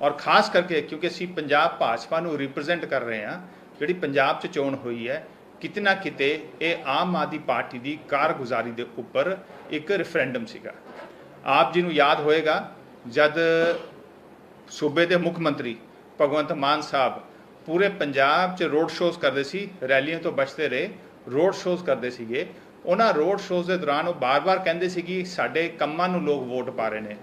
ਔਰ ਖਾਸ ਕਰਕੇ ਕਿਉਂਕਿ ਅਸੀਂ ਪੰਜਾਬ ਭਾਜਪਾ ਨੂੰ ਰਿਪਰੈਜ਼ੈਂਟ ਕਰ ਰਹੇ ਹਾਂ, ਜਿਹੜੀ ਪੰਜਾਬ 'ਚ ਚੋਣ ਹੋਈ ਹੈ ਕਿਤੇ ਨਾ ਕਿਤੇ ਇਹ ਆਮ ਆਦਮੀ ਪਾਰਟੀ ਦੀ ਕਾਰਗੁਜ਼ਾਰੀ ਦੇ ਉੱਪਰ ਇੱਕ ਰੈਫਰੈਂਡਮ ਸੀਗਾ। ਆਪ ਜੀ ਨੂੰ ਯਾਦ ਹੋਏਗਾ, ਜਦ ਸੂਬੇ ਦੇ ਮੁੱਖ ਮੰਤਰੀ ਭਗਵੰਤ ਮਾਨ ਸਾਹਿਬ ਪੂਰੇ ਪੰਜਾਬ 'ਚ ਰੋਡ ਸ਼ੋਜ਼ ਕਰਦੇ ਸੀ, ਰੈਲੀਆਂ ਤੋਂ ਬਚਦੇ ਰਹੇ ਰੋਡ ਸ਼ੋਜ਼ ਕਰਦੇ ਸੀਗੇ, ਉਹਨਾਂ ਰੋਡ ਸ਼ੋਜ਼ ਦੇ ਦੌਰਾਨ ਉਹ ਬਾਰ-ਬਾਰ ਕਹਿੰਦੇ ਸੀ ਕਿ ਸਾਡੇ ਕੰਮਾਂ ਨੂੰ ਲੋਕ ਵੋਟ ਪਾ ਰਹੇ ਨੇ।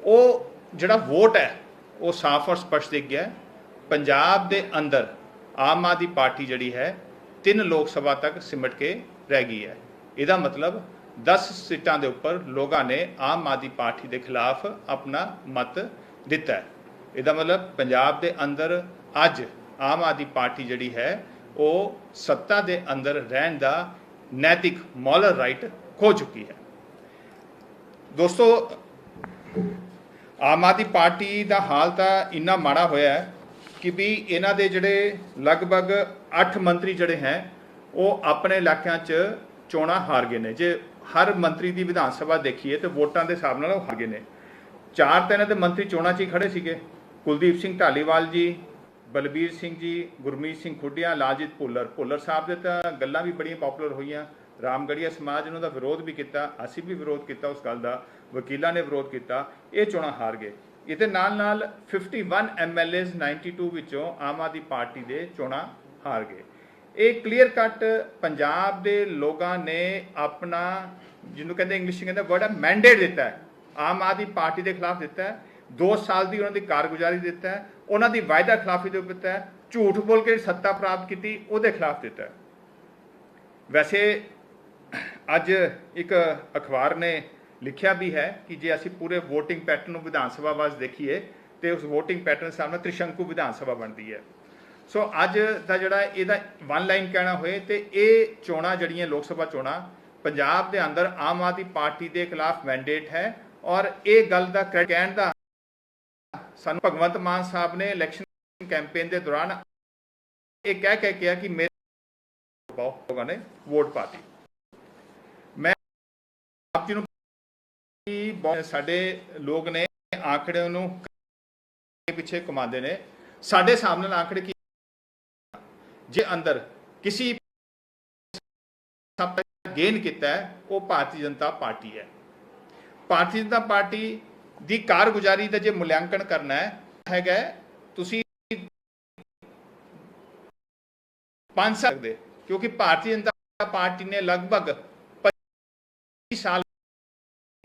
ਉਹ ਜਿਹੜਾ ਵੋਟ ਹੈ, ਉਹ ਸਾਫ਼ ਔਰ ਸਪਸ਼ਟ ਦਿਖ ਗਿਆ ਪੰਜਾਬ ਦੇ ਅੰਦਰ ਆਮ ਆਦਮੀ ਪਾਰਟੀ ਜਿਹੜੀ ਹੈ, ਤਿੰਨ ਲੋਕ ਸਭਾ ਤੱਕ ਸਿਮਟ ਕੇ ਰਹਿ ਗਈ ਹੈ। ਇਹਦਾ ਮਤਲਬ 10 ਸੀਟਾਂ ਦੇ ਉੱਪਰ ਲੋਕਾਂ ਨੇ ਆਮ ਆਦਮੀ ਪਾਰਟੀ ਦੇ ਖਿਲਾਫ ਆਪਣਾ ਮਤ ਦਿੱਤਾ ਇਹਦਾ ਮਤਲਬ ਪੰਜਾਬ ਦੇ ਅੰਦਰ ਅੱਜ ਆਮ ਆਦਮੀ ਪਾਰਟੀ ਜਿਹੜੀ ਹੈ, ਉਹ ਸੱਤਾ ਦੇ ਅੰਦਰ ਰਹਿਣ ਦਾ ਨੈਤਿਕ ਮੋਰਲ ਰਾਈਟ ਖੋ ਚੁੱਕੀ ਹੈ। ਦੋਸਤੋ ਆਮ ਆਦਮੀ ਪਾਰਟੀ ਦਾ ਹਾਲ ਤਾਂ ਇੰਨਾ ਮਾੜਾ ਹੋਇਆ ਹੈ ਕਿ ਵੀ ਇਹਨਾਂ ਦੇ ਜਿਹੜੇ ਲਗਭਗ 8 ਮੰਤਰੀ ਜਿਹੜੇ ਹੈ, ਉਹ ਆਪਣੇ ਇਲਾਕਿਆਂ 'ਚ ਚੋਣਾਂ ਹਾਰ ਗਏ ਨੇ। ਜੇ ਹਰ ਮੰਤਰੀ ਦੀ ਵਿਧਾਨ ਸਭਾ ਦੇਖੀਏ ਤੇ ਵੋਟਾਂ ਦੇ ਹਿਸਾਬ ਨਾਲ ਉਹ ਹਾਰ ਗਏ ਨੇ। ਚਾਰ ਤਾਂ ਇਹਨਾਂ ਦੇ ਮੰਤਰੀ ਚੋਣਾਂ 'ਚ ਹੀ ਖੜੇ ਸੀਗੇ। ਕੁਲਦੀਪ ਸਿੰਘ ਢਾਲੀਵਾਲ ਜੀ, ਬਲਬੀਰ ਸਿੰਘ ਜੀ, ਗੁਰਮੀਤ ਸਿੰਘ ਖੁੱਡੀਆਂ, ਲਾਲਜੀਤ ਭੁੱਲਰ। ਭੁੱਲਰ ਸਾਹਿਬ ਦੇ ਤਾਂ ਗੱਲਾਂ ਵੀ ਬੜੀਆਂ ਪਪੂਲਰ ਹੋਈਆਂ। ਰਾਮਗੜੀਆ ਸਮਾਜ ਨੇ ਉਹਦਾ ਵਿਰੋਧ ਵੀ ਕੀਤਾ। ਅਸੀਂ ਵੀ ਵਿਰੋਧ ਕੀਤਾ ਉਸ ਗੱਲ ਦਾ। ਵਕੀਲਾਂ ਨੇ ਵਿਰੋਧ ਕੀਤਾ, ਇਹ ਚੋਣਾਂ ਹਾਰ ਗਏ। ਇਹਦੇ ਨਾਲ ਨਾਲ 51 ਐਮਐਲਏਜ਼ 92 ਵਿੱਚੋਂ ਆਮ ਆਦਮੀ ਪਾਰਟੀ ਦੇ ਚੋਣਾਂ ਹਾਰ ਗਏ। ਇਹ ਕਲੀਅਰ ਕੱਟ ਪੰਜਾਬ ਦੇ ਲੋਕਾਂ ਨੇ ਆਪਣਾ ਜਿਹਨੂੰ ਕਹਿੰਦੇ ਇੰਗਲਿਸ਼ 'ਚ ਕਹਿੰਦੇ ਵਰਡ ਮੈਂਡੇਟ ਦਿੱਤਾ ਹੈ। ਆਮ ਆਦਮੀ ਪਾਰਟੀ ਦੇ ਖਿਲਾਫ ਦਿੱਤਾ ਹੈ। 2 ਸਾਲ ਦੀ ਉਹਨਾਂ ਦੀ ਕਾਰਗੁਜ਼ਾਰੀ ਦਿੱਤਾ ਹੈ। ਉਹਨਾਂ ਦੀ ਵਾਅਦਾ ਖਿਲਾਫੀ ਦੇ ਦਿੱਤਾ ਹੈ। ਝੂਠ ਬੋਲ ਕੇ ਸੱਤਾ ਪ੍ਰਾਪਤ ਕੀਤੀ, ਉਹਦੇ ਖਿਲਾਫ ਦਿੱਤਾ ਹੈ। ਵੈਸੇ ਅੱਜ ਇੱਕ ਅਖਬਾਰ ਨੇ ਲਿਖਿਆ ਵੀ ਹੈ ਕਿ ਜੇ ਅਸੀਂ ਪੂਰੇ VOTING ਪੈਟਰਨ ਨੂੰ ਵਿਧਾਨ ਸਭਾ ਵਾਸ ਦੇਖੀਏ, ਤੇ ਉਸ VOTING ਪੈਟਰਨ ਸਾਹਮਣੇ ਤ੍ਰਿਸ਼ੰਕੂ ਵਿਧਾਨ ਸਭਾ ਬਣਦੀ ਹੈ। ਸੋ ਅੱਜ ਦਾ ਜਿਹੜਾ ਇਹਦਾ ਵਨ ਲਾਈਨ ਕਹਿਣਾ ਹੋਏ, ਤੇ ਇਹ ਚੋਣਾਂ ਜਿਹੜੀਆਂ ਲੋਕ ਸਭਾ ਚੋਣਾਂ, ਪੰਜਾਬ ਦੇ ਅੰਦਰ ਆਮ ਆਦਮੀ ਪਾਰਟੀ ਦੇ ਖਿਲਾਫ ਮੈਂਡੇਟ ਹੈ ਔਰ ਇਹ ਗੱਲ ਦਾ credit ਕਹਿਣ ਦਾ ਸਾਨੂੰ ਭਗਵੰਤ ਮਾਨ ਸਾਹਿਬ ਨੇ ਇਲੈਕਸ਼ਨ ਕੈਂਪੇਨ ਦੇ ਦੌਰਾਨ ਇਹ ਕਹਿ ਕੇ ਕਿਹਾ ਕਿ ਮੇਰੇ ਲੋਕਾਂ ਨੇ, ਵੋਟ ਪਾਤੀ ਮੈਂ ਆਪ ਜੀ ਨੂੰ ਕਿ ਸਾਡੇ ਲੋਕ ਨੇ ਆંકੜੇ ਨੂੰ ਪਿੱਛੇ ਕਮਾਉਂਦੇ ਨੇ। ਸਾਡੇ ਸਾਹਮਣੇ ਆંકੜੇ ਕੀ ਜੇ ਅੰਦਰ ਕਿਸੇ ਸਭ ਗੇਨ ਕੀਤਾ ਹੈ, ਉਹ ਭਾਰਤੀ ਜਨਤਾ ਪਾਰਟੀ ਹੈ। ਭਾਰਤੀ ਜਨਤਾ ਪਾਰਟੀ ਦੀ ਕਾਰਗੁਜ਼ਾਰੀ ਦਾ ਜੇ ਮੁਲਾਂਕਣ ਕਰਨਾ ਹੈ, ਹੈਗਾ ਤੁਸੀਂ ਪੰਜ ਸਕਦੇ ਕਿਉਂਕਿ ਭਾਰਤੀ ਜਨਤਾ ਪਾਰਟੀ ਨੇ ਲਗਭਗ 25 ਸਾਲ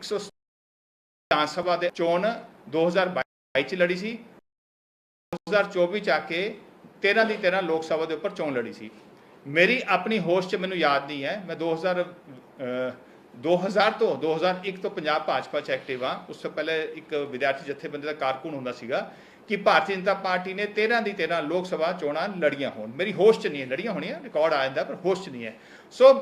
100 ਵਿਧਾਨ ਸਭਾ ਦੇ ਚੋਣ 2022 ਚ ਲੜੀ ਸੀ। 2024 ਚ ਆ ਕੇ 13 ਦੀ 13 ਲੋਕ ਸਭਾ ਦੇ ਉੱਪਰ ਚੋਣ ਲੜੀ ਸੀ। ਮੇਰੀ ਆਪਣੀ ਹੋਸ਼ ਚ ਮੈਨੂੰ ਯਾਦ ਨਹੀਂ ਹੈ। ਮੈਂ 2000 ਅਹ, 2000 ਤੋਂ 2001 ਤੋਂ ਪੰਜਾਬ ਭਾਜਪਾ ਚ ਐਕਟਿਵ ਹਾਂ। ਉਸ ਤੋਂ ਪਹਿਲੇ ਇੱਕ ਵਿਦਿਆਰਥੀ ਜਥੇਬੰਦੀ ਦਾ ਕਾਰਕੁਨ ਹੁੰਦਾ ਸੀਗਾ ਕਿ ਭਾਰਤੀ ਜਨਤਾ ਪਾਰਟੀ ਨੇ 13 ਦੀ 13 ਲੋਕ ਸਭਾ ਚੋਣਾਂ ਲੜੀਆਂ ਹੋਣ। ਮੇਰੀ ਹੋਸ਼ ਚ ਨਹੀਂ ਹੈ। ਲੜੀਆਂ ਹੋਣੀਆਂ ਰਿਕਾਰਡ ਆ ਜਾਂਦਾ ਪਰ ਹੋਸ਼ ਚ ਨਹੀਂ ਹੈ। ਸੋ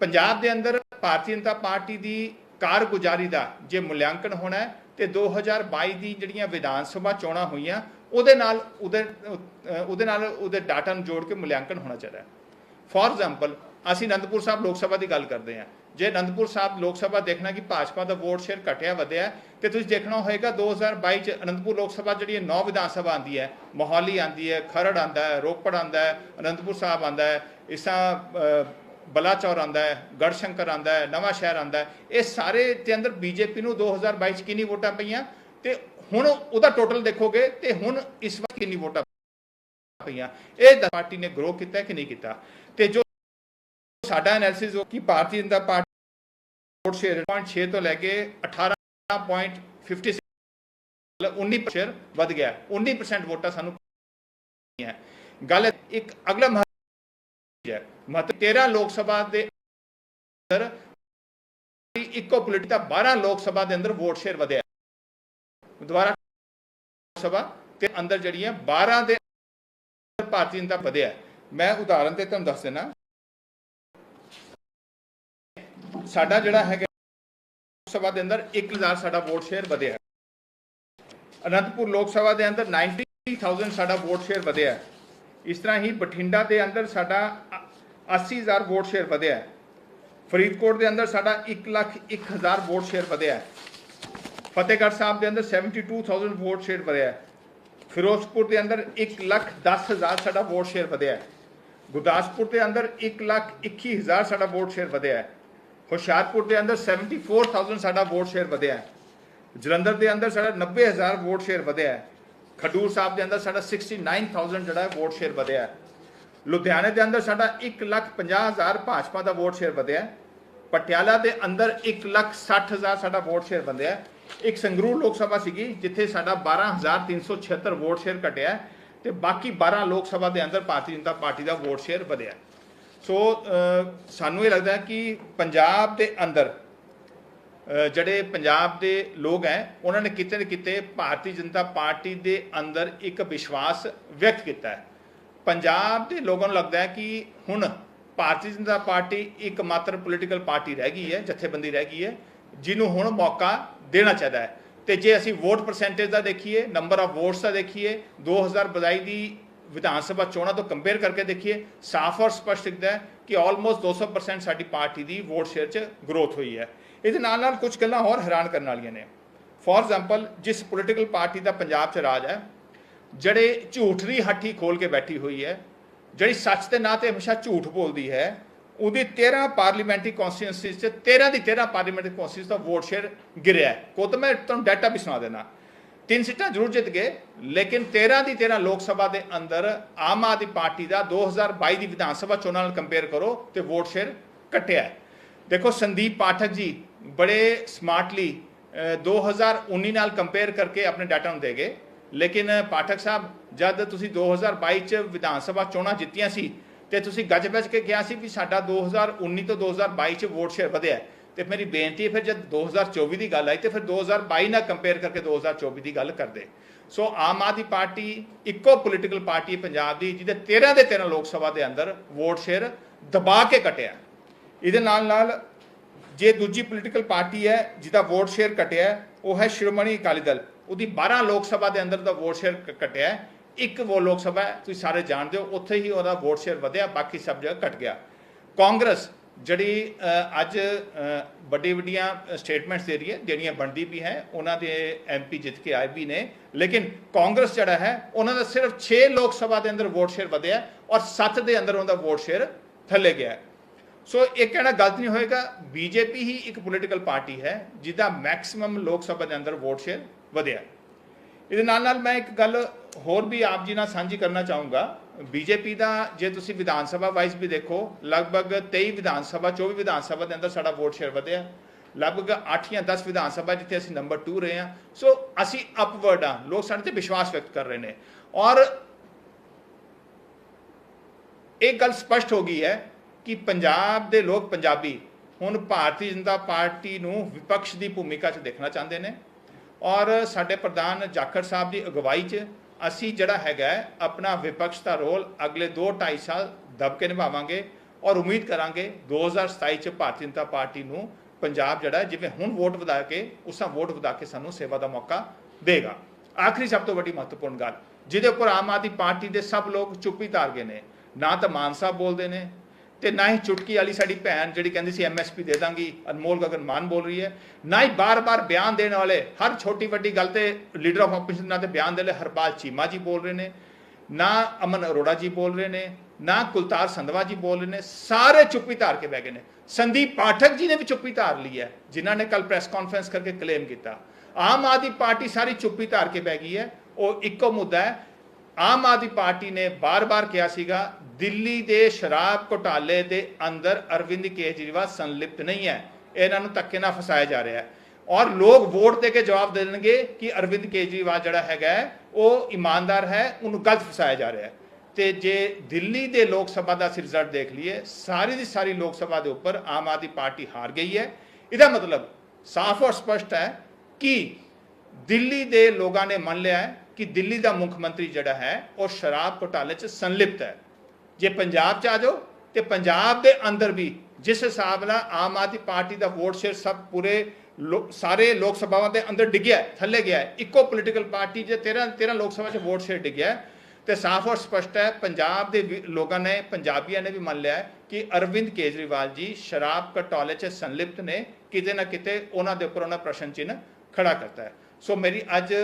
ਪੰਜਾਬ ਦੇ ਅੰਦਰ ਭਾਰਤੀ ਜਨਤਾ ਪਾਰਟੀ ਦੀ ਕਾਰਗੁਜ਼ਾਰੀ ਦਾ ਜੇ ਮੁਲਾਂਕਣ ਹੋਣਾ ਹੈ, ਤੇ 2022 ਦੀ ਜਿਹੜੀਆਂ ਵਿਧਾਨ ਸਭਾ ਚੋਣਾਂ ਹੋਈਆਂ, ਉਹਦੇ ਨਾਲ ਉਹਦੇ ਉਹਦੇ ਨਾਲ ਉਹਦੇ ਡਾਟਾ ਨੂੰ ਜੋੜ ਕੇ ਮੁਲਾਂਕਣ ਹੋਣਾ ਚਾਹੀਦਾ ਹੈ। ਫੋਰ ਐਗਜ਼ਾਮਪਲ ਅਸੀਂ ਅਨੰਦਪੁਰ ਸਾਹਿਬ ਲੋਕ ਸਭਾ ਦੀ ਗੱਲ ਕਰਦੇ ਹਾਂ। ਜੇ ਅਨੰਦਪੁਰ ਸਾਹਿਬ ਲੋਕ ਸਭਾ ਦੇਖਣਾ ਕਿ ਭਾਜਪਾ ਦਾ ਵੋਟ ਸ਼ੇਅਰ ਘਟਿਆ, ਵਧਿਆ, ਤੇ ਤੁਸੀਂ ਦੇਖਣਾ ਹੋਏਗਾ 2022 ਚ ਅਨੰਦਪੁਰ ਲੋਕ ਸਭਾ ਜਿਹੜੀ ਨੌ ਵਿਧਾਨ ਸਭਾ ਆਂਦੀ ਹੈ। ਮੋਹਾਲੀ ਆਂਦੀ ਹੈ, ਖਰੜ ਆਂਦਾ ਹੈ, ਰੋਪੜ ਆਂਦਾ ਹੈ, ਅਨੰਦਪੁਰ ਸਾਹਿਬ ਆਂਦਾ ਹੈ। ਇਸਾਂ ਬਲਾਚੌਰ ਆਂਦਾ ਹੈ, ਗੜਸ਼ੰਕਰ ਆਂਦਾ ਹੈ, ਨਵਾਂ ਸ਼ਹਿਰ ਆਂਦਾ ਹੈ, ਇਹ ਸਾਰੇ ਦੇ ਅੰਦਰ ਬੀਜੇਪੀ ਨੂੰ 2022 ਚ ਕਿੰਨੀ ਵੋਟਾਂ ਪਈਆਂ? ਤੇ ਹੁਣ ਉਹਦਾ ਟੋਟਲ ਦੇਖੋਗੇ, ਤੇ ਹੁਣ ਇਸ ਵਾਰ ਕਿੰਨੀ ਵੋਟਾਂ ਪਈਆਂ? ਇਹ ਪਾਰਟੀ ਨੇ ਗਰੋ ਕੀਤਾ ਕਿ ਨਹੀਂ ਕੀਤਾ? ਤੇ ਜੋ ਸਾਡਾ ਐਨਾਲਿਸਿਸ ਉਹ ਕਿ Bharatiya Janata party vote share 0.6 ਤੋਂ ਲੈ ਕੇ 18.56 ਮਤਲਬ 19% ਸ਼ੇਅਰ ਵੱਧ ਗਿਆ ਹੈ। 19% ਵੋਟਾਂ ਸਾਨੂੰ ਹੈ। ਗੱਲ ਇੱਕ ਅਗਲਾ ਹੈ। ਮਹੱਤਵ 13 ਲੋਕ ਸਭਾ ਦੇ ਅੰਦਰ ਇੱਕੋ ਪੋਲਿਟੀ ਦਾ 12 ਲੋਕ ਸਭਾ ਦੇ ਅੰਦਰ ਵੋਟ ਸ਼ੇਅਰ ਵਧਿਆ। ਹੈ। ਦੁਬਾਰਾ ਲੋਕ ਸਭਾ ਤੇ ਅੰਦਰ ਜਿਹੜੀਆਂ 12 ਦੇ ਭਾਰਤੀ ਜਨਤਾ ਵਧਿਆ। ਮੈਂ ਉਦਾਹਰਨ ਤੇ ਤੁਹਾਨੂੰ ਦੱਸ ਦੇਣਾ ਸਾਡਾ ਜਿਹੜਾ ਹੈਗਾ ਲੋਕ ਸਭਾ ਦੇ ਅੰਦਰ 1000 ਸਾਡਾ ਵੋਟ ਸ਼ੇਅਰ ਵਧਿਆ। ਅਨੰਦਪੁਰ ਲੋਕ ਸਭਾ ਦੇ ਅੰਦਰ 90000 ਸਾਡਾ ਵੋਟ ਸ਼ੇਅਰ ਵਧਿਆ। ਇਸ ਤਰ੍ਹਾਂ ਹੀ ਬਠਿੰਡਾ ਦੇ ਅੰਦਰ ਸਾਡਾ 80000 ਵੋਟ ਸ਼ੇਅਰ ਵਧਿਆ ਹੈ। ਫਰੀਦਕੋਟ ਦੇ ਅੰਦਰ ਸਾਡਾ 1 ਲੱਖ 1000 ਵੋਟ ਸ਼ੇਅਰ ਵਧਿਆ ਹੈ। ਫਤਿਹਗੜ੍ਹ ਸਾਹਿਬ ਦੇ ਅੰਦਰ 72000 ਵੋਟ ਸ਼ੇਅਰ ਵਧਿਆ ਹੈ। ਫਿਰੋਜ਼ਪੁਰ ਦੇ ਅੰਦਰ 1 ਲੱਖ 10 ਹਜ਼ਾਰ ਸਾਡਾ ਵੋਟ ਸ਼ੇਅਰ ਵਧਿਆ ਹੈ। ਗੁਰਦਾਸਪੁਰ ਦੇ ਅੰਦਰ 1 ਲੱਖ 21 ਹਜ਼ਾਰ ਸਾਡਾ ਵੋਟ ਸ਼ੇਅਰ ਵਧਿਆ ਹੈ। ਹੁਸ਼ਿਆਰਪੁਰ ਦੇ ਅੰਦਰ 74000 ਸਾਡਾ ਵੋਟ ਸ਼ੇਅਰ ਵਧਿਆ ਹੈ। ਜਲੰਧਰ ਦੇ ਅੰਦਰ ਸਾਡਾ 90000 ਵੋਟ ਸ਼ੇਅਰ ਵਧਿਆ ਹੈ। ਖਡੂਰ ਸਾਹਿਬ ਦੇ ਅੰਦਰ ਸਾਡਾ 69000 ਜਿਹੜਾ ਵੋਟ ਸ਼ੇਅਰ ਵਧਿਆ ਹੈ। ਲੁਧਿਆਣੇ ਦੇ ਅੰਦਰ ਸਾਡਾ 150000 ਭਾਜਪਾ ਦਾ ਵੋਟ ਸ਼ੇਅਰ ਵਧਿਆ ਪਟਿਆਲਾ ਦੇ ਅੰਦਰ 160000 ਸਾਡਾ ਵੋਟ ਸ਼ੇਅਰ ਵਧਿਆ ਇੱਕ ਸੰਗਰੂਰ ਲੋਕ ਸਭਾ ਸੀਗੀ, ਜਿੱਥੇ ਸਾਡਾ 12376 ਵੋਟ ਸ਼ੇਅਰ ਘਟਿਆ ਹੈ ਤੇ ਬਾਕੀ 12 ਲੋਕ ਸਭਾ ਦੇ ਅੰਦਰ ਭਾਰਤੀ ਜਨਤਾ ਪਾਰਟੀ ਦਾ ਵੋਟ ਸ਼ੇਅਰ ਵਧਿਆ ਸੋ ਸਾਨੂੰ ਇਹ ਲੱਗਦਾ ਕਿ ਪੰਜਾਬ ਦੇ ਅੰਦਰ ਜਿਹੜੇ ਪੰਜਾਬ ਦੇ ਲੋਕ ਹੈ, ਉਹਨਾਂ ਨੇ ਕਿਤੇ ਨਾ ਕਿਤੇ ਭਾਰਤੀ ਜਨਤਾ ਪਾਰਟੀ ਦੇ ਅੰਦਰ ਇੱਕ ਵਿਸ਼ਵਾਸ ਵਿਅਕਤ ਕੀਤਾ ਹੈ। ਪੰਜਾਬ ਦੇ ਲੋਕਾਂ ਨੂੰ ਲੱਗਦਾ ਹੈ ਕਿ ਹੁਣ ਭਾਰਤੀ ਜਨਤਾ ਪਾਰਟੀ ਇੱਕ ਮਾਤਰ ਪੋਲੀਟੀਕਲ ਪਾਰਟੀ ਰਹਿ ਗਈ ਹੈ, ਜਥੇਬੰਦੀ ਰਹਿ ਗਈ ਹੈ, ਜਿਹਨੂੰ ਹੁਣ ਮੌਕਾ ਦੇਣਾ ਚਾਹੀਦਾ ਹੈ। ਤੇ ਜੇ ਅਸੀਂ ਵੋਟ ਪਰਸੈਂਟੇਜ ਦਾ ਦੇਖੀਏ ਨੰਬਰ ਆਫ ਵੋਟਸ ਦਾ ਦੇਖੀਏ 2022 ਦੀ ਵਿਧਾਨ ਸਭਾ ਚੋਣਾਂ ਤੋਂ ਕੰਪੇਅਰ ਕਰਕੇ ਦੇਖੀਏ, ਸਾਫ਼ ਔਰ ਸਪਸ਼ਟ ਦਿਖਦਾ ਹੈ ਕਿ ਆਲਮੋਸਟ 200% ਸਾਡੀ ਪਾਰਟੀ ਦੀ ਵੋਟ ਸ਼ੇਅਰ 'ਚ ਗਰੋਥ ਹੋਈ ਹੈ। ਇਹਦੇ ਨਾਲ ਨਾਲ ਕੁਝ ਗੱਲਾਂ ਹੋਰ ਹੈਰਾਨ ਕਰਨ ਵਾਲੀਆਂ ਨੇ। ਫੋਰ ਐਗਜ਼ਾਮਪਲ ਜਿਸ ਪੋਲੀਟੀਕਲ ਪਾਰਟੀ ਦਾ ਪੰਜਾਬ 'ਚ ਰਾਜ ਹੈ ਜਿਹੜੇ ਝੂਠ ਦੀ ਹੱਠੀ ਖੋਲ ਕੇ ਬੈਠੀ ਹੋਈ ਹੈ, ਜਿਹੜੀ ਸੱਚ ਦੇ ਨਾਂ ਤੇ ਹਮੇਸ਼ਾ ਝੂਠ ਬੋਲਦੀ ਹੈ, ਉਹਦੀ 13 ਪਾਰਲੀਮੈਂਟਰੀ ਕਨਸਟੀਟਿਊਂਸੀਜ਼ 'ਚ 13 ਦੀ 13 ਪਾਰਲੀਮੈਂਟਰੀ ਕਨਸਟੀਟਿਊਂਸੀਜ਼ ਦਾ ਵੋਟ ਸ਼ੇਅਰ ਗਿਰਿਆ ਹੈ। ਕੋ ਤਾਂ ਮੈਂ ਤੁਹਾਨੂੰ ਡਾਟਾ ਵੀ ਸੁਣਾ ਦੇਣਾ। ਤਿੰਨ ਸੀਟਾਂ ਜ਼ਰੂਰ ਜਿੱਤ ਗਏ, ਲੇਕਿਨ 13 ਦੀ 13 ਲੋਕ ਸਭਾ ਦੇ ਅੰਦਰ ਆਮ ਆਦਮੀ ਪਾਰਟੀ ਦਾ 2022 ਦੀ ਵਿਧਾਨ ਸਭਾ ਚੋਣਾਂ ਨਾਲ ਕੰਪੇਅਰ ਕਰੋ ਤੇ ਵੋਟ ਸ਼ੇਅਰ ਘਟਿਆ ਦੇਖੋ, ਸੰਦੀਪ ਪਾਠਕ ਜੀ ਬੜੇ ਸਮਾਰਟਲੀ 2019 ਨਾਲ ਕੰਪੇਅਰ ਕਰਕੇ ਆਪਣੇ ਡਾਟਾ ਨੂੰ ਦੇ ਗਏ। ਲੇਕਿਨ ਪਾਠਕ ਸਾਹਿਬ, ਜਦ ਤੁਸੀਂ 2022 ਚ ਵਿਧਾਨ ਸਭਾ ਚੋਣਾਂ ਜਿੱਤੀਆਂ ਸੀ, ਤੇ ਤੁਸੀਂ ਗੱਜ ਵੱਜ ਕੇ ਕਿਹਾ ਸੀ ਵੀ ਸਾਡਾ 2019 ਤੋਂ 2022 ਚ ਵੋਟ ਸ਼ੇਅਰ ਵਧਿਆ ਹੈ। ਤੇ ਮੇਰੀ ਬੇਨਤੀ ਹੈ ਫਿਰ ਜਦ 2024 ਦੀ ਗੱਲ ਆਈ, ਤੇ ਫਿਰ 2022 ਨਾਲ ਕੰਪੇਅਰ ਕਰਕੇ 2024 ਦੀ ਗੱਲ ਕਰਦੇ। ਸੋ ਆਮ ਆਦਮੀ ਪਾਰਟੀ ਇੱਕੋ ਪੋਲੀਟੀਕਲ ਪਾਰਟੀ ਪੰਜਾਬ ਦੀ, ਜਿਹਦੇ 13 ਦੇ 13 ਲੋਕ ਸਭਾ ਦੇ ਅੰਦਰ ਵੋਟ ਸ਼ੇਅਰ ਦਬਾ ਕੇ ਕਟਿਆ ਇਹਦੇ ਨਾਲ ਨਾਲ ਜੇ ਦੂਜੀ ਪੋਲੀਟੀਕਲ ਪਾਰਟੀ ਹੈ ਜਿਹਦਾ ਵੋਟ ਸ਼ੇਅਰ ਘਟਿਆ ਉਹ ਹੈ ਸ਼੍ਰੋਮਣੀ ਅਕਾਲੀ ਦਲ। ਉਹਦੀ 12 ਲੋਕ ਸਭਾ ਦੇ ਅੰਦਰ ਦਾ ਵੋਟ ਸ਼ੇਅਰ ਘਟਿਆ ਇੱਕ ਉਹ ਲੋਕ ਸਭਾ ਤੁਸੀਂ ਸਾਰੇ ਜਾਣਦੇ ਹੋ, ਉੱਥੇ ਹੀ ਉਹਦਾ ਵੋਟ ਸ਼ੇਅਰ ਵਧਿਆ, ਬਾਕੀ ਸਭ ਜਗ੍ਹਾ ਘਟ ਗਿਆ। ਕਾਂਗਰਸ ਜਿਹੜੀ ਅੱਜ ਵੱਡੀ ਵੱਡੀਆਂ ਸਟੇਟਮੈਂਟਸ ਦੇ ਰਹੀ ਹੈ, ਜਿਹੜੀਆਂ ਬਣਦੀ ਵੀ ਹੈ, ਉਹਨਾਂ ਦੇ ਐਮਪੀ ਜਿੱਤ ਕੇ ਆਏ ਵੀ ਨੇ। ਲੇਕਿਨ ਕਾਂਗਰਸ ਜਿਹੜਾ ਹੈ, ਉਹਨਾਂ ਦਾ ਸਿਰਫ 6 ਲੋਕ ਸਭਾ ਦੇ ਅੰਦਰ ਵੋਟ ਸ਼ੇਅਰ ਵਧਿਆ ਔਰ 7 ਦੇ ਅੰਦਰ ਉਹਦਾ ਵੋਟ ਸ਼ੇਅਰ ਥੱਲੇ ਗਿਆ ਸੋ ਇਹ ਕਹਿਣਾ ਗਲਤ ਨਹੀਂ ਹੋਏਗਾ, ਬੀਜੇਪੀ ਹੀ ਇੱਕ ਪੋਲੀਟੀਕਲ ਪਾਰਟੀ ਹੈ, ਜਿਹਦਾ ਮੈਕਸਿਮਮ ਲੋਕ ਸਭਾ ਦੇ ਅੰਦਰ ਵੋਟ ਸ਼ੇਅਰ ਵਧਿਆ ਇਹਦੇ ਨਾਲ ਨਾਲ ਮੈਂ ਇੱਕ ਗੱਲ ਹੋਰ ਵੀ ਆਪ ਜੀ ਨਾਲ ਸਾਂਝੀ ਕਰਨਾ ਚਾਹੂੰਗਾ। ਬੀਜੇਪੀ ਦਾ ਜੇ ਤੁਸੀਂ ਵਿਧਾਨ ਸਭਾ ਵਾਈਜ਼ ਵੀ ਦੇਖੋ, ਲਗਭਗ 23 ਵਿਧਾਨ ਸਭਾ 24 ਵਿਧਾਨ ਸਭਾ ਦੇ ਅੰਦਰ ਸਾਡਾ ਵੋਟ ਸ਼ੇਅਰ ਵਧਿਆ। ਲਗਭਗ 8 ਜਾਂ 10 ਵਿਧਾਨ ਸਭਾ ਜਿੱਥੇ ਅਸੀਂ ਨੰਬਰ 2 ਰਹੇ ਹਾਂ। ਸੋ ਅਸੀਂ ਅਪਵਰਡ ਆ ਲੋਕ ਸਾਡੇ ਤੇ ਵਿਸ਼ਵਾਸ ਵਿਅਕਤ ਕਰ ਰਹੇ ਨੇ। ਔਰ ਇਹ ਗੱਲ ਸਪਸ਼ਟ ਹੋ ਗਈ ਹੈ ਕਿ ਪੰਜਾਬ ਦੇ ਲੋਕ ਪੰਜਾਬੀ ਹੁਣ ਭਾਰਤੀ ਜਨਤਾ ਪਾਰਟੀ ਨੂੰ ਵਿਪਕਸ਼ ਦੀ ਭੂਮਿਕਾ 'ਚ ਦੇਖਣਾ ਚਾਹੁੰਦੇ ਨੇ। ਔਰ ਸਾਡੇ ਪ੍ਰਧਾਨ ਜਾਖੜ ਸਾਹਿਬ ਦੀ ਅਗਵਾਈ 'ਚ ਅਸੀਂ ਜਿਹੜਾ ਹੈਗਾ ਆਪਣਾ ਵਿਪਕਸ਼ ਦਾ ਰੋਲ ਅਗਲੇ 2 2.5 ਸਾਲ ਦਬ ਕੇ ਨਿਭਾਵਾਂਗੇ ਔਰ ਉਮੀਦ ਕਰਾਂਗੇ 2027 'ਚ ਭਾਰਤੀ ਜਨਤਾ ਪਾਰਟੀ ਨੂੰ ਪੰਜਾਬ ਜਿਹੜਾ ਜਿਵੇਂ ਹੁਣ ਵੋਟ ਵਧਾ ਕੇ, ਉਸਾਂ ਵੋਟ ਵਧਾ ਕੇ ਸਾਨੂੰ ਸੇਵਾ ਦਾ ਮੌਕਾ ਦੇਗਾ। ਆਖਰੀ ਸਭ ਤੋਂ ਵੱਡੀ ਮਹੱਤਵਪੂਰਨ ਗੱਲ, ਜਿਹਦੇ ਉੱਪਰ ਆਮ ਆਦਮੀ ਪਾਰਟੀ ਦੇ ਸਭ ਲੋਕ ਚੁੱਪੀ ਧਾਰ ਗਏ ਨੇ। ਨਾ ਤਾਂ ਮਾਨ ਸਾਹਿਬ ਬੋਲਦੇ ਨੇ ਤੇ ਨਾ ਹੀ ਚੁਟਕੀ ਵਾਲੀ ਸਾਡੀ ਭੈਣ ਜਿਹੜੀ ਕਹਿੰਦੀ ਸੀ ਐਮਐਸਪੀ ਦੇ ਦਾਂਗੀ, ਅਨਮੋਲ ਗਗਨ ਮਾਨ ਬੋਲ ਰਹੀ ਹੈ। ਨਾ ਹੀ ਬਾਰ-ਬਾਰ ਬਿਆਨ ਦੇਣ ਵਾਲੇ, ਹਰ ਛੋਟੀ ਵੱਡੀ ਗੱਲ ਤੇ ਲੀਡਰ ਆਫ ਆਪੋਜੀਸ਼ਨ ਨਾਲ ਤੇ ਬਿਆਨ ਦੇ ਲੈ ਹਰਪਾਲ ਚੀਮਾ ਜੀ ਬੋਲ ਰਹੇ ਨੇ, ਨਾ ਅਮਨ ਅਰੋੜਾ ਜੀ ਬੋਲ ਰਹੇ ਨੇ, ਨਾ ਕੁਲਤਾਰ ਸੰਧਵਾ ਜੀ ਬੋਲ ਰਹੇ ਨੇ, ਸਾਰੇ ਚੁੱਪੀ ਧਾਰ ਕੇ ਬਹਿ ਗਏ ਨੇ। ਸੰਦੀਪ ਪਾਠਕ ਜੀ ਨੇ ਵੀ ਚੁੱਪੀ ਧਾਰ ਲਈ ਹੈ, ਜਿਨ੍ਹਾਂ ਨੇ ਕੱਲ ਪ੍ਰੈਸ ਕਾਨਫਰੰਸ ਕਰਕੇ ਕਲੇਮ ਕੀਤਾ। ਆਮ ਆਦਮੀ ਪਾਰਟੀ ਸਾਰੀ ਚੁੱਪੀ ਧਾਰ ਕੇ ਬਹਿ ਗਈ ਹੈ। ਉਹ ਇੱਕੋ ਮੁੱਦਾ ਹੈ ਆਮ ਆਦਮੀ ਪਾਰਟੀ ਨੇ ਬਾਰ-ਬਾਰ ਕਿਹਾ ਸੀਗਾ, ਦਿੱਲੀ ਦੇ ਸ਼ਰਾਬ ਘੁਟਾਲੇ ਦੇ ਅੰਦਰ ਅਰਵਿੰਦ ਕੇਜਰੀਵਾਲ ਸੰਲਿਪਤ ਨਹੀਂ ਹੈ। ਇਹਨਾਂ ਨੂੰ ਧੱਕੇ ਨਾਲ ਫਸਾਇਆ ਜਾ ਰਿਹਾ ਹੈ। ਔਰ ਲੋਕ ਵੋਟ ਦੇ ਕੇ ਜਵਾਬ ਦੇ ਦੇਣਗੇ ਕਿ ਅਰਵਿੰਦ ਕੇਜਰੀਵਾਲ ਜਿਹੜਾ ਹੈਗਾ ਉਹ ਇਮਾਨਦਾਰ ਹੈ, ਉਹਨੂੰ ਗਲਤ ਫਸਾਇਆ ਜਾ ਰਿਹਾ ਹੈ। ਤੇ ਜੇ ਦਿੱਲੀ ਦੇ ਲੋਕ ਸਭਾ ਦਾ ਅਸੀਂ ਰਿਜ਼ਲਟ ਦੇਖ ਲਈਏ, ਸਾਰੀ ਦੀ ਸਾਰੀ ਲੋਕ ਸਭਾ ਦੇ ਉੱਪਰ ਆਮ ਆਦਮੀ ਪਾਰਟੀ ਹਾਰ ਗਈ ਹੈ। ਇਹਦਾ ਮਤਲਬ ਸਾਫ਼ ਔਰ ਸਪਸ਼ਟ ਹੈ ਕਿ ਦਿੱਲੀ ਦੇ ਲੋਕਾਂ ਨੇ ਮੰਨ ਲਿਆ ਹੈ ਕਿ ਦਿੱਲੀ ਦਾ ਮੁੱਖ ਮੰਤਰੀ ਜਿਹੜਾ ਹੈ ਉਹ ਸ਼ਰਾਬ ਘੁਟਾਲੇ 'ਚ ਸੰਲਿਪਤ ਹੈ। ਜੇ ਪੰਜਾਬ 'ਚ ਆ ਜਾਓ ਤੇ ਪੰਜਾਬ ਦੇ ਅੰਦਰ ਵੀ ਜਿਸ ਹਿਸਾਬ ਨਾਲ ਆਮ ਆਦਮੀ ਪਾਰਟੀ ਦਾ ਵੋਟ ਸ਼ੇਅਰ ਸਭ ਪੂਰੇ ਲੋ- ਸਾਰੇ ਲੋਕ ਸਭਾਵਾਂ ਦੇ ਅੰਦਰ ਡਿੱਗਿਆ ਥੱਲੇ ਗਿਆ ਇੱਕੋ ਪੋਲੀਟੀਕਲ ਪਾਰਟੀ ਜੇ 13 13 ਲੋਕ ਸਭਾ 'ਚ ਵੋਟ ਸ਼ੇਅਰ ਡਿੱਗਿਆ ਹੈ, ਤੇ ਸਾਫ਼ ਔਰ ਸਪਸ਼ਟ ਹੈ ਪੰਜਾਬ ਦੇ ਵੀ- ਲੋਕਾਂ ਨੇ ਪੰਜਾਬੀਆਂ ਨੇ ਵੀ ਮੰਨ ਲਿਆ ਕਿ ਅਰਵਿੰਦ ਕੇਜਰੀਵਾਲ ਜੀ ਸ਼ਰਾਬ ਘਟਾਲੇ 'ਚ ਸੰਲਿਪਤ ਨੇ ਕਿਤੇ ਨਾ ਕਿਤੇ ਉਹਨਾਂ ਦੇ ਉੱਪਰ ਉਹਨਾਂ ਪ੍ਰਸ਼ਨ ਚਿੰਨ੍ਹ ਖੜਾ ਕਰਤਾ ਹੈ। ਸੋ ਮੇਰੀ ਅੱਜ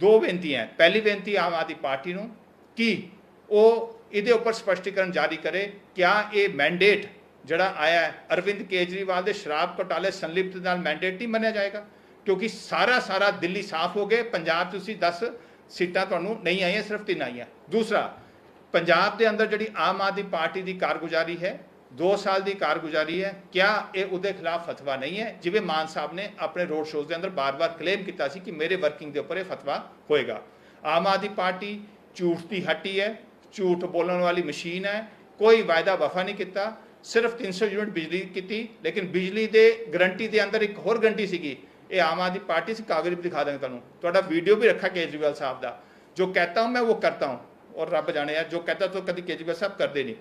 ਦੋ ਬੇਨਤੀਆਂ ਪਹਿਲੀ ਬੇਨਤੀ ਆਮ ਆਦਮੀ ਪਾਰਟੀ ਨੂੰ ਕਿ ਉਹ ਇਹਦੇ ਉੱਪਰ ਸਪਸ਼ਟੀਕਰਨ ਜਾਰੀ ਕਰੇ, ਕਿਆ ਇਹ ਮੈਂਡੇਟ ਜਿਹੜਾ ਆਇਆ ਅਰਵਿੰਦ ਕੇਜਰੀਵਾਲ ਦੇ ਸ਼ਰਾਬ ਘੋਟਾਲੇ ਸੰਲਿਪਤ ਨਾਲ ਮੈਂਡੇਟ ਨਹੀਂ ਮੰਨਿਆ ਜਾਏਗਾ? ਕਿਉਂਕਿ ਸਾਰਾ ਸਾਰਾ ਦਿੱਲੀ ਸਾਫ਼ ਹੋ ਗਏ, ਪੰਜਾਬ 'ਚ ਤੁਸੀਂ 10 ਸੀਟਾਂ ਤੁਹਾਨੂੰ ਨਹੀਂ ਆਈਆਂ, ਸਿਰਫ ਤਿੰਨ ਆਈਆਂ। ਦੂਸਰਾ, ਪੰਜਾਬ ਦੇ ਅੰਦਰ ਜਿਹੜੀ ਆਮ ਆਦਮੀ ਪਾਰਟੀ ਦੀ ਕਾਰਗੁਜ਼ਾਰੀ ਹੈ 2 ਸਾਲ ਦੀ ਕਾਰਗੁਜ਼ਾਰੀ ਹੈ। ਕਿਆ ਇਹ ਉਹਦੇ ਖਿਲਾਫ ਫਤਵਾ ਨਹੀਂ ਹੈ? ਜਿਵੇਂ ਮਾਨ ਸਾਹਿਬ ਨੇ ਆਪਣੇ ਰੋਡ ਸ਼ੋਜ਼ ਦੇ ਅੰਦਰ ਬਾਰ-ਬਾਰ ਕਲੇਮ ਕੀਤਾ ਸੀ ਕਿ ਮੇਰੇ ਵਰਕਿੰਗ ਦੇ ਉੱਪਰ ਇਹ ਫਤਵਾ ਹੋਏਗਾ। ਆਮ ਆਦਮੀ ਪਾਰਟੀ ਝੂਠ ਦੀ ਹੱਟੀ ਹੈ, ਝੂਠ ਬੋਲਣ ਵਾਲੀ ਮਸ਼ੀਨ ਹੈ, ਕੋਈ ਵਾਅਦਾ ਵਫਾ ਨਹੀਂ ਕੀਤਾ, ਸਿਰਫ 300 ਯੂਨਿਟ ਬਿਜਲੀ ਕੀਤੀ, ਲੇਕਿਨ ਬਿਜਲੀ ਦੇ ਗਰੰਟੀ ਦੇ ਅੰਦਰ ਇੱਕ ਹੋਰ ਗਰੰਟੀ ਸੀਗੀ। ਇਹ ਆਮ ਆਦਮੀ ਪਾਰਟੀ ਸੀ, ਕਾਗਜ਼ ਵੀ ਦਿਖਾ ਦਾਂਗੇ ਤੁਹਾਨੂੰ। ਤੁਹਾਡਾ ਵੀਡੀਓ ਵੀ ਰੱਖਾ ਕੇਜਰੀਵਾਲ ਸਾਹਿਬ ਦਾ। ਜੋ ਕਹਿਤਾ ਹੂੰ, ਮੈਂ ਉਹ ਕਰਤਾ ਹਾਂ। ਔਰ ਰੱਬ ਜਾਣੇ ਆ ਜੋ ਕਹਿਤਾ ਤੋ ਕਦੀ ਕੇਜਰੀਵਾਲ ਸਾਹਿਬ ਕਰਦੇ ਨਹੀਂ।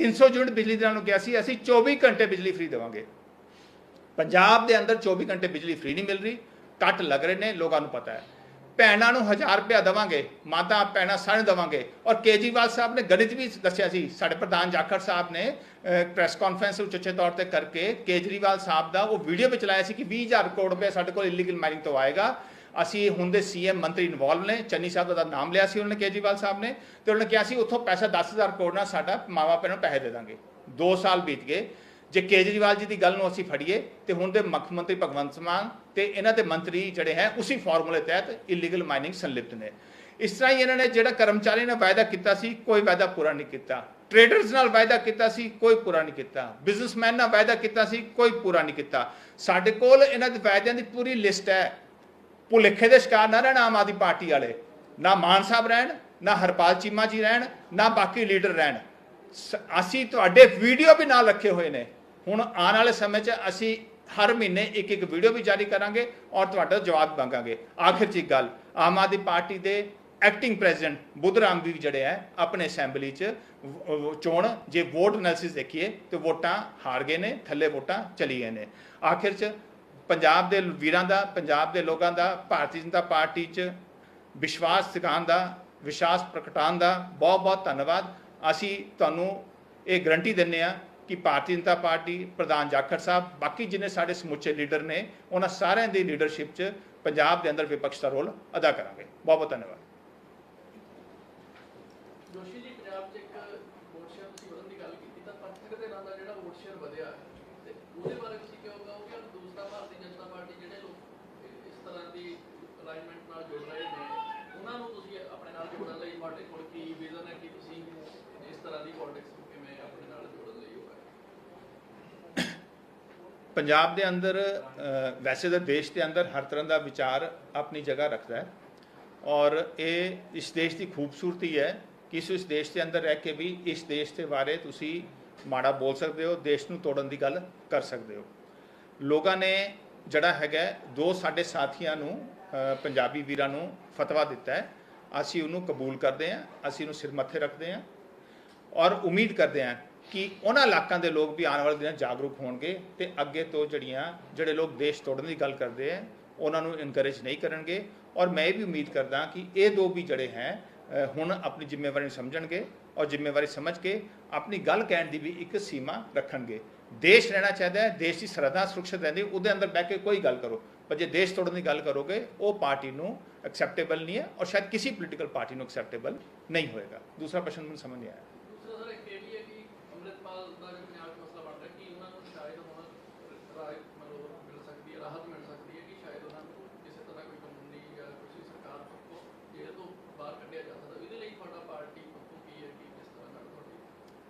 300 ਯੂਨਿਟ ਬਿਜਲੀ ਦੇਣ ਨੂੰ ਕਿਹਾ ਸੀ, ਅਸੀਂ 24 ਘੰਟੇ ਬਿਜਲੀ ਫ੍ਰੀ ਦੇਵਾਂਗੇ। ਪੰਜਾਬ ਦੇ ਅੰਦਰ 24 ਘੰਟੇ ਬਿਜਲੀ ਫ੍ਰੀ ਨਹੀਂ ਮਿਲ ਰਹੀ ਕੱਟ ਲੱਗ ਰਹੇ ਨੇ, ਲੋਕਾਂ ਨੂੰ ਪਤਾ ਹੈ। ਭੈਣਾਂ ਨੂੰ 1000 ਰੁਪਇਆ ਦੇਵਾਂਗੇ, ਮਾਤਾ, ਭੈਣਾਂ ਸਾਰੇ ਦੇਵਾਂਗੇ। ਔਰ ਕੇਜਰੀਵਾਲ ਸਾਹਿਬ ਨੇ ਗਣਿਤ ਵੀ ਦੱਸਿਆ ਸੀ, ਸਾਡੇ ਪ੍ਰਧਾਨ ਜਾਖੜ ਸਾਹਿਬ ਨੇ ਪ੍ਰੈਸ ਕਾਨਫਰੰਸ ਵਿੱਚ ਉੱਚੇ ਤੌਰ ਤੇ ਕਰਕੇ ਕੇਜਰੀਵਾਲ ਸਾਹਿਬ ਦਾ ਉਹ ਵੀਡੀਓ ਵਿੱਚ ਲਾਇਆ ਸੀ ਕਿ 20000 ਕਰੋੜ ਰੁਪਏ ਸਾਡੇ ਕੋਲ ਇਲੀਗਲ ਮਾਈਨਿੰਗ ਤੋਂ ਆਏਗਾ। ਅਸੀਂ ਹੁਣ ਦੇ ਸੀਐਮ ਮੰਤਰੀ ਇਨਵੋਲਵ ਨੇ, ਚੰਨੀ ਸਾਹਿਬ ਦਾ ਨਾਮ ਲਿਆ ਸੀ ਉਹਨਾਂ ਨੇ ਕੇਜਰੀਵਾਲ ਸਾਹਿਬ ਨੇ, ਤੇ ਉਹਨਾਂ ਨੇ ਕਿਹਾ ਸੀ, ਉੱਥੋਂ ਪੈਸਾ 10000 ਕਰੋੜ ਨਾਲ ਸਾਡਾ ਮਾਵਾ ਪਿਓ ਨੂੰ ਪੈਸੇ ਦੇ ਦਾਂਗੇ। 2 ਸਾਲ ਬੀਤ ਗਏ। ਜੇ ਕੇਜਰੀਵਾਲ ਜੀ ਦੀ ਗੱਲ ਨੂੰ ਅਸੀਂ ਫੜੀਏ, ਤੇ ਹੁਣ ਦੇ ਮੁੱਖ ਮੰਤਰੀ ਭਗਵੰਤ ਮਾਨ ਤੇ ਇਹਨਾਂ ਦੇ ਮੰਤਰੀ ਜਿਹੜੇ ਹੈ, ਉਸੇ ਫਾਰਮੂਲੇ ਤਹਿਤ ਇਲੀਗਲ ਮਾਈਨਿੰਗ ਸੰਲਿਪਤ ਨੇ। ਇਸ ਤਰ੍ਹਾਂ ਹੀ ਇਹਨਾਂ ਨੇ ਜਿਹੜਾ ਕਰਮਚਾਰੀ ਨੇ ਵਾਅਦਾ ਕੀਤਾ ਸੀ, ਕੋਈ ਵਾਅਦਾ ਪੂਰਾ ਨਹੀਂ ਕੀਤਾ। ਟ੍ਰੇਡਰਸ ਨਾਲ ਵਾਅਦਾ ਕੀਤਾ ਸੀ, ਕੋਈ ਪੂਰਾ ਨਹੀਂ ਕੀਤਾ। ਬਿਜ਼ਨਸਮੈਨ ਨਾਲ ਵਾਅਦਾ ਕੀਤਾ ਸੀ, ਕੋਈ ਪੂਰਾ ਨਹੀਂ ਕੀਤਾ। ਸਾਡੇ ਕੋਲ ਇਹਨਾਂ ਦੇ ਵਾਅਦਿਆਂ ਦੀ ਪੂਰੀ ਲਿਸਟ ਹੈ। ਭੁਲੇਖੇ ਦੇ ਸ਼ਿਕਾਰ ਨਾ ਰਹਿਣ ਆਮ ਆਦਮੀ ਪਾਰਟੀ ਵਾਲੇ, ਨਾ ਮਾਨ ਸਾਹਿਬ ਰਹਿਣ, ਨਾ ਹਰਪਾਲ ਚੀਮਾ ਜੀ ਰਹਿਣ, ਨਾ ਬਾਕੀ ਲੀਡਰ ਰਹਿਣ। ਸ- ਅਸੀਂ ਤੁਹਾਡੇ ਵੀਡੀਓ ਵੀ ਨਾਲ ਰੱਖੇ ਹੋਏ ਨੇ। ਹੁਣ ਆਉਣ ਵਾਲੇ ਸਮੇਂ 'ਚ ਅਸੀਂ ਹਰ ਮਹੀਨੇ ਇੱਕ ਇੱਕ ਵੀਡੀਓ ਵੀ ਜਾਰੀ ਕਰਾਂਗੇ ਔਰ ਤੁਹਾਡਾ ਜਵਾਬ ਮੰਗਾਂਗੇ। ਆਖਿਰ 'ਚ ਇੱਕ ਗੱਲ, ਆਮ ਆਦਮੀ ਪਾਰਟੀ ਦੇ ਐਕਟਿੰਗ ਪ੍ਰੈਜ਼ੀਡੈਂਟ ਬੁੱਧਰਾਮ ਵੀ ਜਿਹੜੇ ਹੈ, ਆਪਣੇ ਅਸੈਂਬਲੀ 'ਚ ਚੋਣ, ਜੇ ਵੋਟ ਐਨਾਲਿਸਿਸ ਦੇਖੀਏ ਤੇ ਵੋਟਾਂ ਹਾਰ ਗਏ ਨੇ, ਥੱਲੇ ਵੋਟਾਂ ਚਲੀ ਗਏ ਨੇ। ਆਖਿਰ 'ਚ ਪੰਜਾਬ ਦੇ ਵੀਰਾਂ ਦਾ, ਪੰਜਾਬ ਦੇ ਲੋਕਾਂ ਦਾ, ਭਾਰਤੀ ਜਨਤਾ ਪਾਰਟੀ 'ਚ ਵਿਸ਼ਵਾਸ ਸਿਖਾਉਣ ਦਾ, ਵਿਸ਼ਵਾਸ ਪ੍ਰਗਟਾਉਣ ਦਾ ਬਹੁਤ ਬਹੁਤ ਧੰਨਵਾਦ। ਅਸੀਂ ਤੁਹਾਨੂੰ ਇਹ ਗਰੰਟੀ ਦਿੰਨੇ ਆ ਕਿ ਭਾਰਤੀ ਜਨਤਾ ਪਾਰਟੀ ਪ੍ਰਧਾਨ ਜਾਖੜ ਸਾਹਿਬ, ਬਾਕੀ ਜਿੰਨੇ ਸਾਡੇ ਸਮੁੱਚੇ ਲੀਡਰ ਨੇ, ਉਹਨਾਂ ਸਾਰਿਆਂ ਦੀ ਲੀਡਰਸ਼ਿਪ 'ਚ ਪੰਜਾਬ ਦੇ ਅੰਦਰ ਵਿਪਕਸ਼ ਦਾ ਰੋਲ ਅਦਾ ਕਰਾਂਗੇ। ਬਹੁਤ ਬਹੁਤ ਧੰਨਵਾਦ ਜੋਸ਼ੀ ਜੀ ਪੰਜਾਬ 'ਚ ਇੱਕ ਵੋਟ ਸ਼ੇਅਰ ਤੁਸੀਂ ਵਧਣ ਦੀ ਗੱਲ ਕੀਤੀ ਤਾਂ ਪੰਥਕ ਦੇ ਨਾਂ ਦਾ ਜਿਹੜਾ ਵੋਟ ਸ਼ੇਅਰ ਵਧਿਆ ਹੈ, ਤੇ ਉਹਦੇ ਬਾਰੇ ਤੁਸੀਂ ਕਿਉਂ ਕਹੋਗੇ ਔਰ ਦੂਸਰਾ ਭਾਰਤੀ ਜਨਤਾ ਪਾਰਟੀ ਜਿਹੜੇ ਲੋਕ ਇਸ ਤਰ੍ਹਾਂ ਦੀ ਅਲਾਈਨਮੈਂਟ ਨਾਲ ਜੁੜ ਰਹੇ ਨੇ ਉਹਨਾਂ ਨੂੰ ਤੁਸੀਂ ਆਪਣੇ ਨਾਲ ਜੋੜਨ ਲਈ ਤੁਹਾਡੇ ਕੋਲ ਕੀ ਵਿਜ਼ਨ ਹੈ ਕਿ ਤੁਸੀਂ ਇਸ ਤਰ੍ਹਾਂ ਦੀ ਪੋਲਿਟਿਕਸ ਨੂੰ ਕਿਵੇਂ ਆਪਣੇ ਨਾਲ ਜੋੜਨ ਲਈ ਹੋਇਆ ਪੰਜਾਬ ਦੇ ਅੰਦਰ ਵੈਸੇ ਤਾਂ ਦੇਸ਼ ਦੇ ਅੰਦਰ ਹਰ ਤਰ੍ਹਾਂ ਦਾ ਵਿਚਾਰ ਆਪਣੀ ਜਗ੍ਹਾ ਰੱਖਦਾ ਹੈ ਔਰ ਇਹ ਇਸ ਦੇਸ਼ ਦੀ ਖੂਬਸੂਰਤੀ ਹੈ ਕਿ ਇਸ ਦੇਸ਼ ਦੇ ਅੰਦਰ ਰਹਿ ਕੇ ਵੀ ਇਸ ਦੇਸ਼ ਦੇ ਬਾਰੇ ਤੁਸੀਂ ਮਾੜਾ ਬੋਲ ਸਕਦੇ ਹੋ, ਦੇਸ਼ ਨੂੰ ਤੋੜਨ ਦੀ ਗੱਲ ਕਰ ਸਕਦੇ ਹੋ। ਲੋਕਾਂ ਨੇ ਜਿਹੜਾ ਹੈਗਾ, ਦੋ ਸਾਡੇ ਸਾਥੀਆਂ ਨੂੰ ਪੰਜਾਬੀ ਵੀਰਾਂ ਨੂੰ ਫਤਵਾ ਦਿੱਤਾ ਹੈ। ਅਸੀਂ ਉਹਨੂੰ ਕਬੂਲ ਕਰਦੇ ਹਾਂ, ਅਸੀਂ ਉਹਨੂੰ ਸਿਰ ਮੱਥੇ ਰੱਖਦੇ ਹਾਂ ਔਰ ਉਮੀਦ ਕਰਦੇ ਹਾਂ ਕਿ ਉਹਨਾਂ ਇਲਾਕਿਆਂ ਦੇ ਲੋਕ ਵੀ ਆਉਣ ਵਾਲੇ ਦਿਨਾਂ ਜਾਗਰੂਕ ਹੋਣਗੇ ਤੇ ਅੱਗੇ ਤੋਂ ਜਿਹੜੀਆਂ, ਜਿਹੜੇ ਲੋਕ ਦੇਸ਼ ਤੋੜਨ ਦੀ ਗੱਲ ਕਰਦੇ ਆ, ਉਹਨਾਂ ਨੂੰ ਇਨਕਰੇਜ ਨਹੀਂ ਕਰਨਗੇ। ਔਰ ਮੈਂ ਇਹ ਵੀ ਉਮੀਦ ਕਰਦਾ ਕਿ ਇਹ ਦੋ ਵੀ ਜਿਹੜੇ ਹੈ ਹੁਣ ਆਪਣੀ ਜ਼ਿੰਮੇਵਾਰੀ ਨੂੰ ਸਮਝਣਗੇ ਔਰ ਜ਼ਿੰਮੇਵਾਰੀ ਸਮਝ ਕੇ ਆਪਣੀ ਗੱਲ ਕਹਿਣ ਦੀ ਵੀ ਇੱਕ ਸੀਮਾ ਰੱਖਣਗੇ। ਦੇਸ਼ ਰਹਿਣਾ ਚਾਹੀਦਾ ਹੈ, ਦੇਸ਼ ਦੀ ਸਰਹੱਦਾਂ ਸੁਰੱਖਿਅਤ ਰਹਿੰਦੀ, ਉਹਦੇ ਅੰਦਰ ਬਹਿ ਕੇ ਕੋਈ ਗੱਲ ਕਰੋ। ਪਰ ਜੇ ਦੇਸ਼ ਤੋੜਨ ਦੀ ਗੱਲ ਕਰੋਗੇ, ਉਹ ਪਾਰਟੀ ਨੂੰ ਐਕਸੈਪਟੇਬਲ ਨਹੀਂ ਹੈ ਔਰ ਸ਼ਾਇਦ ਕਿਸੇ ਪੋਲੀਟੀਕਲ ਪਾਰਟੀ ਨੂੰ ਐਕਸੈਪਟੇਬਲ ਨਹੀਂ ਹੋਏਗਾ। ਦੂਸਰਾ ਪ੍ਰਸ਼ਨ ਮੈਨੂੰ ਸਮਝ ਨਹੀਂ ਆਇਆ ਦੂਸਰਾ ਸਰ ਇੱਕ ਇਹ ਵੀ ਹੈ ਕਿ ਅੰਮ੍ਰਿਤਪਾਲ ਦਾ ਜੋ ਪੰਜਾਬ 'ਚ ਮਸਲਾ ਬਣ ਰਿਹਾ ਕਿ ਉਹਨਾਂ ਨੂੰ ਸ਼ਾਇਦ ਹੁਣ ਰਾਏ ਮਤਲਬ ਮਿਲ ਸਕਦੀ ਹੈ ਰਾਹਤ ਮਿਲ ਸਕਦੀ ਹੈ ਕਿ ਸ਼ਾਇਦ ਉਹਨਾਂ ਨੂੰ ਕਿਸੇ ਤਰ੍ਹਾਂ ਕੋਈ ਕਾਨੂੰਨੀ ਜਾਂ ਕਿਸੇ ਸਰਕਾਰ ਪੱਖੋਂ ਜੇਲ੍ਹ ਤੋਂ ਬਾਹਰ ਕੱਢਿਆ ਜਾ ਸਕਦਾ ਇਹਦੇ ਲਈ ਤੁਹਾਡਾ ਪਾਰਟੀ ਪੱਖੋਂ ਕੀ ਹੈ ਕਿ ਕਿਸ ਤਰ੍ਹਾਂ ਨਾਲ ਤੁਹਾਡੀ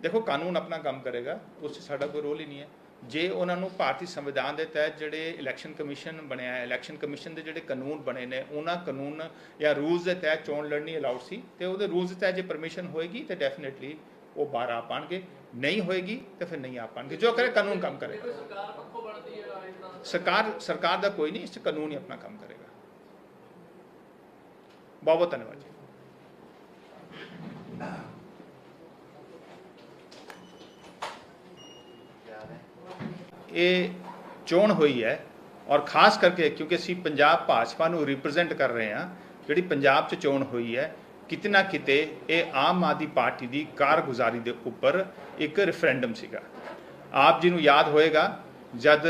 ਦੇਖੋ ਕਾਨੂੰਨ ਆਪਣਾ ਕੰਮ ਕਰੇਗਾ ਉਸ 'ਚ ਸਾਡਾ ਕੋਈ ਰੋਲ ਹੀ ਨਹੀਂ ਹੈ। ਜੇ ਉਹਨਾਂ ਨੂੰ ਭਾਰਤੀ ਸੰਵਿਧਾਨ ਦੇ ਤਹਿਤ ਜਿਹੜੇ ਇਲੈਕਸ਼ਨ ਕਮਿਸ਼ਨ ਬਣਿਆ ਹੈ ਇਲੈਕਸ਼ਨ ਕਮਿਸ਼ਨ ਦੇ ਜਿਹੜੇ ਕਾਨੂੰਨ ਬਣੇ ਨੇ ਉਹਨਾਂ ਕਾਨੂੰਨ ਜਾਂ ਰੂਲਸ ਦੇ ਤਹਿਤ ਚੋਣ ਲੜਨੀ ਅਲਾਉਡ ਸੀ ਤੇ ਉਹਦੇ ਰੂਲਸ ਦੇ ਤਹਿਤ ਜੇ ਪਰਮਿਸ਼ਨ ਹੋਏਗੀ ਤੇ ਡੈਫੀਨਿਟਲੀ ਉਹ ਬਾਹਰ ਆ ਪਾਣਗੇ। ਨਹੀਂ ਹੋਏਗੀ ਤੇ ਫਿਰ ਨਹੀਂ ਆ ਪਾਣਗੇ। ਜੋ ਕਰੇ ਕਾਨੂੰਨ ਕੰਮ ਕਰੇਗਾ। ਸਰਕਾਰ ਪੱਖੋਂ ਬਣਦੀ ਹੈ ਰਾਏ ਤਾਂ ਸਰਕਾਰ ਸਰਕਾਰ ਦਾ ਕੋਈ ਨਹੀਂ ਇਸ ਕਾਨੂੰਨ ਹੀ ਆਪਣਾ ਕੰਮ ਕਰੇਗਾ। ਬਹੁਤ ਬਹੁਤ ਧੰਨਵਾਦ ਜੀ। ਇਹ ਚੋਣ ਹੋਈ ਹੈ ਔਰ ਖਾਸ ਕਰਕੇ ਕਿਉਂਕਿ ਅਸੀਂ ਪੰਜਾਬ ਭਾਜਪਾ ਨੂੰ ਰਿਪਰੈਜ਼ੈਂਟ ਕਰ ਰਹੇ ਹਾਂ, ਜਿਹੜੀ ਪੰਜਾਬ 'ਚ ਚੋਣ ਹੋਈ ਹੈ, ਕਿਤੇ ਨਾ ਕਿਤੇ ਇਹ ਆਮ ਆਦਮੀ ਪਾਰਟੀ ਦੀ ਕਾਰਗੁਜ਼ਾਰੀ ਦੇ ਉੱਪਰ ਇੱਕ ਰੈਫਰੈਂਡਮ ਸੀਗਾ। ਆਪ ਜੀ ਨੂੰ ਯਾਦ ਹੋਏਗਾ, ਜਦ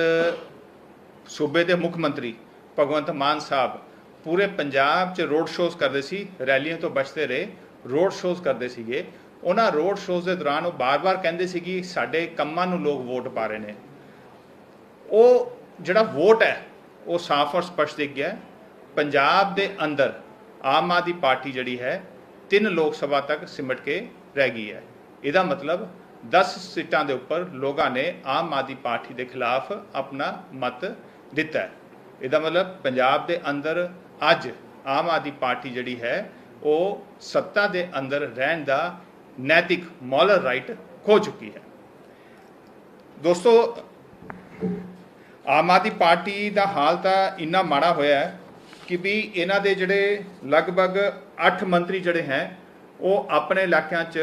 ਸੂਬੇ ਦੇ ਮੁੱਖ ਮੰਤਰੀ ਭਗਵੰਤ ਮਾਨ ਸਾਹਿਬ ਪੂਰੇ ਪੰਜਾਬ 'ਚ ਰੋਡ ਸ਼ੋਜ਼ ਕਰਦੇ ਸੀ, ਰੈਲੀਆਂ ਤੋਂ ਬਚਦੇ ਰਹੇ ਰੋਡ ਸ਼ੋਜ਼ ਕਰਦੇ ਸੀਗੇ, ਉਹਨਾਂ ਰੋਡ ਸ਼ੋਜ਼ ਦੇ ਦੌਰਾਨ ਉਹ ਬਾਰ-ਬਾਰ ਕਹਿੰਦੇ ਸੀ ਕਿ ਸਾਡੇ ਕੰਮਾਂ ਨੂੰ ਲੋਕ ਵੋਟ ਪਾ ਰਹੇ ਨੇ। ਉਹ ਜਿਹੜਾ ਵੋਟ ਹੈ, ਉਹ ਸਾਫ਼ ਔਰ ਸਪਸ਼ਟ ਦਿਖ ਗਿਆ ਪੰਜਾਬ ਦੇ ਅੰਦਰ ਆਮ ਆਦਮੀ ਪਾਰਟੀ ਜਿਹੜੀ ਹੈ, ਤਿੰਨ ਲੋਕ ਸਭਾ ਤੱਕ ਸਿਮਟ ਕੇ ਰਹਿ ਗਈ ਹੈ। ਇਹਦਾ ਮਤਲਬ 10 ਸੀਟਾਂ ਦੇ ਉੱਪਰ ਲੋਕਾਂ ਨੇ ਆਮ ਆਦਮੀ ਪਾਰਟੀ ਦੇ ਖਿਲਾਫ ਆਪਣਾ ਮਤ ਦਿੱਤਾ ਇਹਦਾ ਮਤਲਬ ਪੰਜਾਬ ਦੇ ਅੰਦਰ ਅੱਜ ਆਮ ਆਦਮੀ ਪਾਰਟੀ ਜਿਹੜੀ ਹੈ, ਉਹ ਸੱਤਾ ਦੇ ਅੰਦਰ ਰਹਿਣ ਦਾ ਨੈਤਿਕ ਮੋਰਲ ਰਾਈਟ ਖੋ ਚੁੱਕੀ ਹੈ। ਦੋਸਤੋ ਆਮ ਆਦਮੀ ਪਾਰਟੀ ਦਾ ਹਾਲ ਤਾਂ ਇੰਨਾ ਮਾੜਾ ਹੋਇਆ ਹੈ ਕਿ ਵੀ ਇਹਨਾਂ ਦੇ ਜਿਹੜੇ ਲਗਭਗ 8 ਮੰਤਰੀ ਜਿਹੜੇ ਹੈ, ਉਹ ਆਪਣੇ ਇਲਾਕਿਆਂ 'ਚ